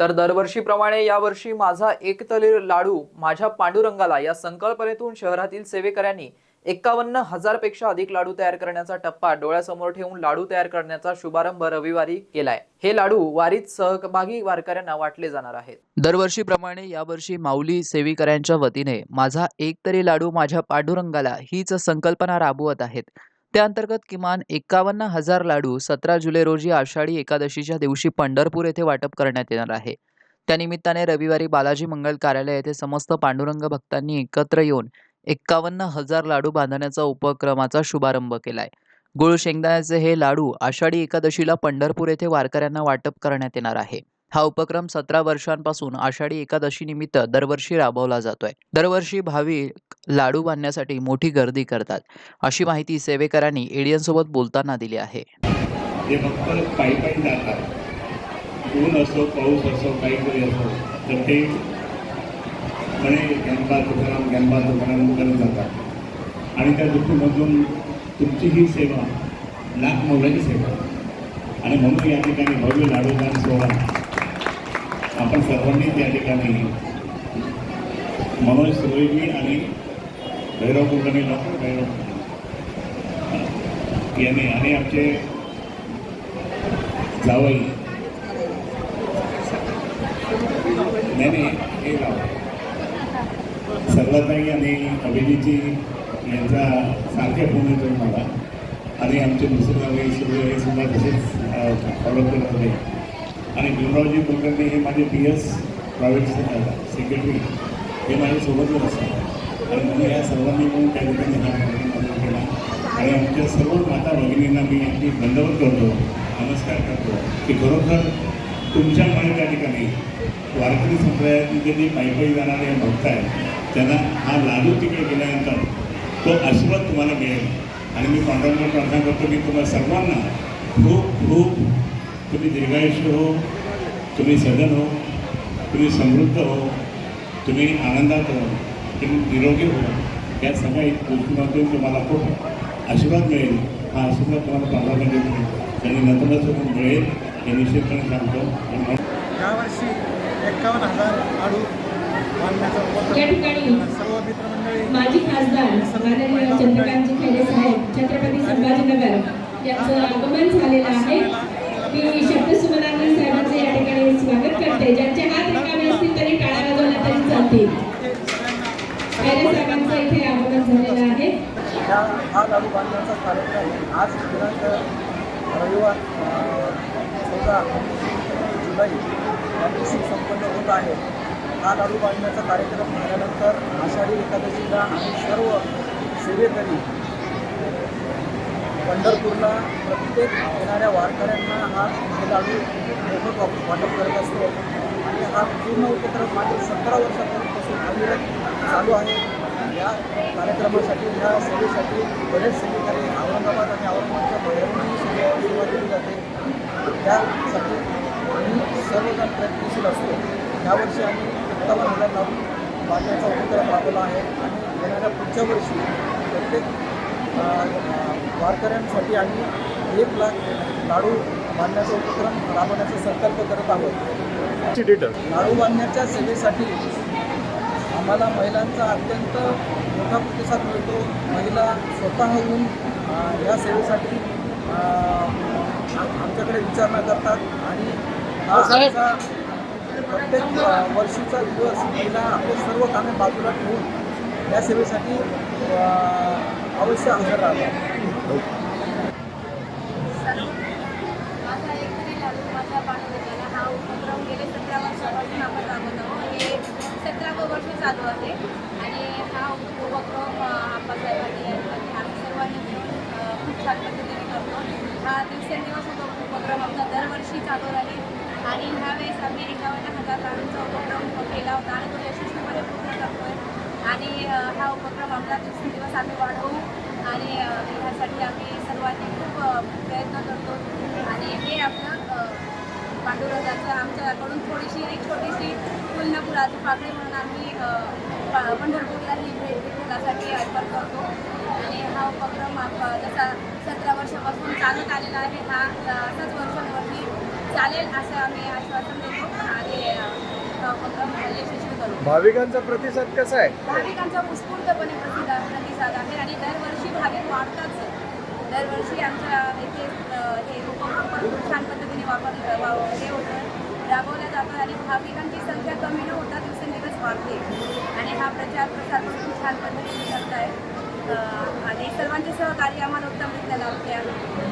तर दरवर्षीप्रमाणे यावर्षी माझा एकतली लाडू माझ्या पांडुरंगाला या संकल्पनेतून शहरातील सेवेकऱ्यांनी एक्कावन्न हजारपेक्षा अधिक लाडू तयार करण्याचा टप्पा डोळ्यासमोर ठेवून लाडू तयार करण्याचा शुभारंभ रविवारी केलाय. हे लाडू वारीत सहभागी वारकऱ्यांना वाटले जाणार आहेत. दरवर्षीप्रमाणे यावर्षी माऊली सेविकऱ्यांच्या वतीने माझा एक तरी लाडू माझ्या पांडुरंगाला हीच संकल्पना राबवत आहेत. त्या अंतर्गत किमान एकावन्न हजार लाडू सतरा जुलै रोजी आषाढी एकादशीच्या दिवशी पंढरपूर येथे वाटप करण्यात येणार आहे. त्यानिमित्ताने रविवारी बालाजी मंगल कार्यालय येथे समस्त पांडुरंग भक्तांनी एकत्र येऊन एक्कावन्न हजार लाडू बांधण्याचा उपक्रमाचा शुभारंभ केलाय. गुळ शेंगदाण्याचे हे लाडू आषाढी एकादशीला पंढरपूर येथे वारकऱ्यांना वाटप करण्यात येणार आहे. हा उपक्रम सतरा वर्षांपासून आषाढी एकादशी निमित्त दरवर्षी राबवला जातोय. दरवर्षी भाविक लाडू बांधण्यासाठी मोठी गर्दी करतात. अशी माहिती सेवेकरांनी एडियन सोबत बोलताना दिली आहे. जे फक्त पायी पायी जातात. ऊन असो पाऊस असो काही तरी असो तर ते म्हणे ज्ञानबा तुकाराम ज्ञानबा तुकाराम करत जातात. आणि त्या दृष्टीमधून तुमची ही सेवा लाख मोलाची सेवा. आणि म्हणून या ठिकाणी भव्य लाडूदान सोहळा आपण सर्वांनीच या ठिकाणी मनोज सुरेजी आणि भैरव कुलकर्णी डॉक्टर भैरव यांनी आणि आमचे जावई. नाही नाही हे गाव. सर्वताई आणि अभिजीतजी यांचा सारखे फोन येतो मला. आणि आमचे दुसरे जावई सुरू हे सुद्धा तसेच फॉलो करत होते. आणि भीमरावजी कुलकर्णी हे माझे पी एस प्रायव्हेट सेक्रेटरी हे माझ्यासोबतच असतात. आणि म्हणून या सर्वांनी मिळून त्या ठिकाणी हा केला. आणि आमच्या सर्व माता भगिनींना मी अगदी दंडवत करतो. नमस्कार करतो. की खरोखर तुमच्यामुळे त्या ठिकाणी वारकरी संप्रदायातले जे पायपाई जाणारे भक्त आहेत त्यांना हा लाडू तिकडे गेल्यानंतर तो आशीर्वाद तुम्हाला मिळेल. आणि मी पांडवांना प्रार्थना करतो की तुम्हाला सर्वांना खूप खूप तुम्ही दीर्घायुष्य हो तुम्ही सदन हो तुम्ही समृद्ध हो तुम्ही आनंदात हो तुम्ही निरोगी हो या सगळ्या गोष्टीमधून तुम्हाला खूप आशीर्वाद मिळेल. हा आशीर्वाद तुम्हाला पांडवांना देतो त्यांनी नंतरच मिळेल. हे निश्चितपणे सांगतो. यावर्षी एक्कावन्न हजार लाडू बांधण्याचा सर्व मित्रमंडळी माजी खासदार माननीय चंद्रकांतजी खैरे साहेब छत्रपती संभाजीनगर यांचं आगमन झालेलं आहे. मी शब्दसुमनानी साहेबांचं या ठिकाणी स्वागत करते. ज्यांचे हात रिकामे असतील तरी टाळ्या वाजवल्या तरी चालतील. खैरे साहेबांचं इथे आगमन झालेलं आहे. हा लाडू बांधण्याचा कार्यक्रम आज दिनांक रविवार चौदा जुलै दिवशी संपन्न होत आहे. हा लाडू बांधण्याचा कार्यक्रम झाल्यानंतर आषाढी एकादशीला आम्ही सर्व सेवेकरी पंढरपूरला प्रत्येक येणाऱ्या वारकऱ्यांना हा लाडू मोफत वाटप करत असतो. आणि हा पूर्ण उपक्रम मागील सतरा वर्षापूर्वीपासून अविरत चालू आहे. या कार्यक्रमासाठी या सेवेसाठी बरेच सेवेकरी औरंगाबाद आणि औरंगाबादच्या बाहेरूनही सेवा सेवा दिली जाते. त्यासाठी आम्ही सर्वजण प्रयत्नशील असतो. यावर्षी आम्ही उत्तम हजार लावून बांधण्याचा उपक्रम राबवला आहे. आणि येणाऱ्या पुढच्या वर्षी प्रत्येक वारकऱ्यांसाठी आम्ही एक लाख लाडू बांधण्याचा उपक्रम राबवण्याचा संकल्प करत आहोत. लाडू बांधण्याच्या सेवेसाठी आम्हाला महिलांचा अत्यंत मोठा प्रतिसाद मिळतो. महिला स्वतःहून अ, या सेवेसाठी आमच्याकडे विचारणा करतात आणि हा प्रत्येक वर्षीचा दिवस महिला आपले सर्व कामे बाजूला ठेवून या सेवेसाठी अवश्य हजर राहतो माझा एक माझ्या हा उपक्रम गेले हे चालू आहे. आणि हा उपक्रम आप्पासाहेबांनी आणि आम्ही सर्वांनी मिळून खूप छान पद्धतीने करतो. हा दिवसेंदिवस उपक्रम आमचा दरवर्षी चालू राहील. आणि ह्यावेळेस आम्ही एकावन्न हजार लाडूंचा उपक्रम केला होता. आणि तो यशस्वीपणे पूर्ण हा उपक्रम आपला दिवसेंदिवस आम्ही वाढवू आणि ह्यासाठी आम्ही सर्वांनी खूप प्रयत्न करतो. आणि हे आपलं पांडुरंगाचं आमच्याकडून थोडीशी एक छोटीशी कोल्हापुराची पाकळी म्हणून आम्ही पा- पंढरपूरला ही भेट विठ्ठलासाठी अर्पण करतो. आणि हा उपक्रम आप जसा सतरा वर्षापासून चालत आलेला आहे हा अ, असाच चालेल असं आम्ही आश्वासन देतो. आणि भाविकांचा प्रतिसाद कसा आहे? भाविकांचा उत्स्फूर्तपणे प्रतिसाद प्रतिसाद आहे आणि दरवर्षी भाविक वाढतात दरवर्षी आमच्या इथे हे खूप छान पद्धतीने वापर वा- हे होतं राबवला जातो आणि भाविकांची संख्या कमी न होता दिवसेंदिवस वाढते. आणि हा प्रचार प्रसार पण खूप छान पद्धतीने करत आहे आणि सर्वांचे सहकार्य आम्हाला उत्तमरित्या लाभते आहे